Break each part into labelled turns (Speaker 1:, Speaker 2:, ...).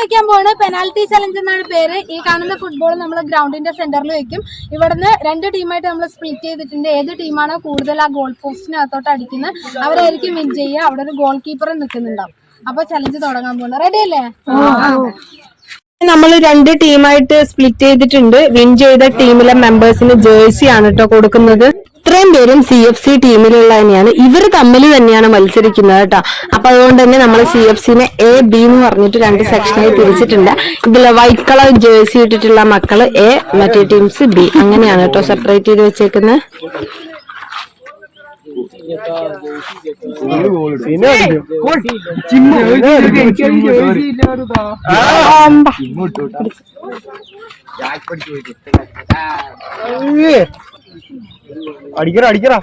Speaker 1: വെക്കാൻ പോണ് penalty challenge എന്നാണ് പേര്. ഈ കാണുന്ന ഫുട്ബോൾ നമ്മൾ ഗ്രൗണ്ടിന്റെ സെന്ററിൽ വെക്കും. ഇവിടുന്ന് രണ്ട് ടീമായിട്ട് നമ്മൾ സ്പ്ലിറ്റ് ചെയ്തിട്ടുണ്ട്. ഏത് ടീമാണോ കൂടുതൽ ആ ഗോൾ പോസ്റ്റിനകത്തോട്ട് അടിക്കുന്നത് അവരായിരിക്കും വിൻ ചെയ്യുക. അവിടെ ഒരു ഗോൾ കീപ്പറും നിൽക്കുന്നുണ്ടാവും. അപ്പൊ ചലഞ്ച് തുടങ്ങാൻ പോകുന്നത് റെഡി അല്ലേ?
Speaker 2: നമ്മൾ രണ്ട് ടീമായിട്ട് സ്പ്ലിറ്റ് ചെയ്തിട്ടുണ്ട്. വിൻ ചെയ്ത ടീമിലെ മെമ്പേഴ്സിന് ജേഴ്സി ആണ് കേട്ടോ കൊടുക്കുന്നത്. ഇത്രയും പേരും സി എഫ് സി ടീമിലുള്ള തന്നെയാണ് ഇവർ തമ്മിൽ തന്നെയാണ് മത്സരിക്കുന്നത് കേട്ടോ അപ്പൊ അതുകൊണ്ട് തന്നെ നമ്മൾ സി എഫ് സിനെ എ ബി എന്ന് പറഞ്ഞിട്ട് രണ്ട് സെക്ഷനായി തിരിച്ചിട്ടുണ്ട് ഇതിൽ വൈറ്റ് കളർ ജേഴ്സി ഇട്ടിട്ടുള്ള മക്കൾ എ മറ്റേ ടീംസ് ബി അങ്ങനെയാണ് കേട്ടോ സെപ്പറേറ്റ് ചെയ്ത് വെച്ചേക്കുന്നത്
Speaker 3: അടിക്കറ അടിക്കറ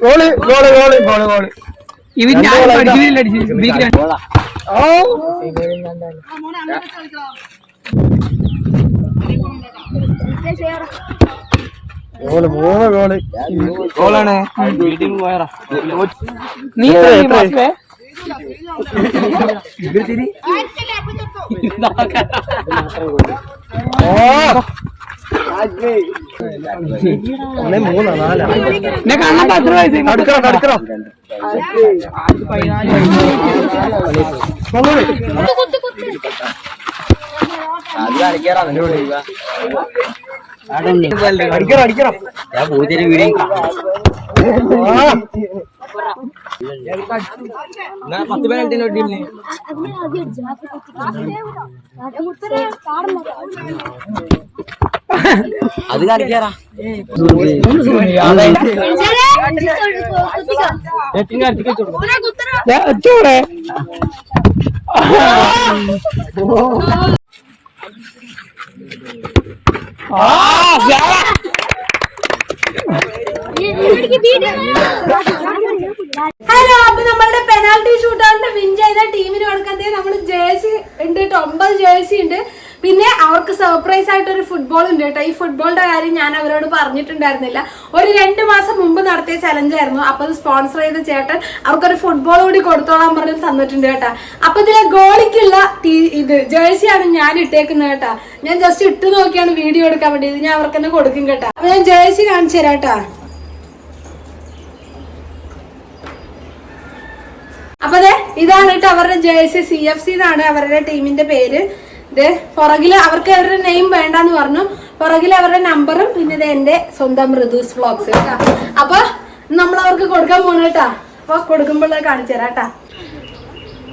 Speaker 3: goal goal goal. Goal goal
Speaker 4: ഇവൻ ഞാൻ പഠിക്കുന്നില്ല അടിച്ചു
Speaker 3: ഓ ഗോൾ മൂന്ന് ഗോൾ. ഗോളാണ്.
Speaker 4: നീ
Speaker 3: എത്ര,
Speaker 4: ഈ
Speaker 3: എത്ര?
Speaker 4: മാസമേ
Speaker 3: ഓ ഒന്ന് മൂന്നാ നാലാ?
Speaker 4: എന്നെ കാണാൻ പത്ര വയസ്സ്
Speaker 3: കടുക്കറ കടുക്കറ അടിക്കറ അടിക്കറ ആ
Speaker 5: അത് കാണിക്കാറാ.
Speaker 4: ഒറ്റോടെ
Speaker 1: ഹലോ അപ്പൊ നമ്മളുടെ പെനാൽറ്റി ഷൂട്ട് വിൻ ചെയ്ത ടീമിന് കൊടുക്കാൻ നമ്മൾ ജേഴ്സി ഉണ്ട് കേട്ടോ ഒമ്പത് ജേഴ്സി ഉണ്ട്. സർപ്രൈസ് ആയിട്ട് ഒരു ഫുട്ബോൾ ഉണ്ട് കേട്ടോ. ഈ ഫുട്ബോളിന്റെ കാര്യം ഞാൻ അവരോട് പറഞ്ഞിട്ടുണ്ടായിരുന്നില്ല. ഒരു രണ്ട് മാസം മുമ്പ് നടത്തിയ ചലഞ്ച് ആയിരുന്നു. അപ്പൊ അത് സ്പോൺസർ ചെയ്ത ചേട്ടൻ അവർക്കൊരു ഫുട്ബോൾ കൂടി കൊടുത്തോളാൻ പറഞ്ഞു തന്നിട്ടുണ്ട് കേട്ടോ. അപ്പൊ ഇതിലെ ഗോളിക്കുള്ള ഇത് ജേഴ്സിയാണ് ഞാൻ ഇട്ടേക്കുന്നത് കേട്ടോ. ഞാൻ ജസ്റ്റ് ഇട്ട് നോക്കിയാണ് വീഡിയോ എടുക്കാൻ വേണ്ടി. ഇത് ഞാൻ അവർക്ക് തന്നെ കൊടുക്കും കേട്ടോ. അപ്പൊ ഞാൻ ജേഴ്സി കാണിച്ചു തരാം കേട്ടോ. അപ്പൊ അതെ ഇതാണ് കേട്ടോ അവരുടെ ജേഴ്സി സി എഫ് സി എന്നാണ് അവരുടെ ടീമിന്റെ പേര്. ഇത് പുറകിൽ അവർക്ക് അവരുടെ നെയിം വേണ്ടെന്ന് പറഞ്ഞു. പുറകിൽ അവരുടെ നമ്പറും പിന്നെ ഇത് എന്റെ സ്വന്തം മൃദൂസ് വ്ളോഗ്സ് കേട്ടോ അപ്പൊ നമ്മൾ അവർക്ക് കൊടുക്കാൻ പോണ കേട്ടാ. അപ്പൊ കൊടുക്കുമ്പോൾ കാണിച്ചു തരാം കേട്ടാ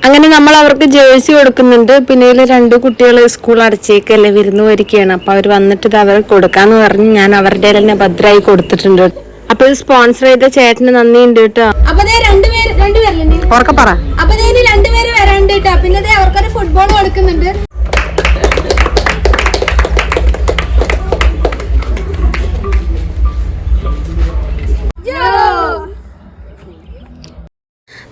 Speaker 2: അങ്ങനെ നമ്മൾ അവർക്ക് ജേഴ്സി കൊടുക്കുന്നുണ്ട്. പിന്നെ ഇതിൽ രണ്ട് കുട്ടികൾ സ്കൂൾ അടച്ചേക്കല്ലേ വിരുന്ന് വരികയാണ് അപ്പൊ അവർ വന്നിട്ട് ഇത് അവർക്ക് കൊടുക്കാന്ന് പറഞ്ഞ് ഞാൻ അവരുടെ തന്നെ ഭദ്രമായി കൊടുത്തിട്ടുണ്ട്. അപ്പൊ ഇത് സ്പോൺസർ ചെയ്ത ചേട്ടന് നന്ദിയുണ്ട് കേട്ടോ.
Speaker 1: അപ്പൊ ദേ രണ്ടുപേര് വരാണ്ട് കേട്ടോ പിന്നെ ദേ അവർക്കൊരു ഫുട്ബോൾ കൊടുക്കുന്നുണ്ട്.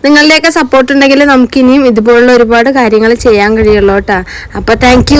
Speaker 2: നിങ്ങളുടെയൊക്കെ സപ്പോർട്ട് ഉണ്ടെങ്കിൽ നമുക്കിനിയും ഇതുപോലുള്ള ഒരുപാട് കാര്യങ്ങൾ ചെയ്യാൻ കഴിയുള്ളൂ കേട്ടോ. അപ്പോൾ താങ്ക്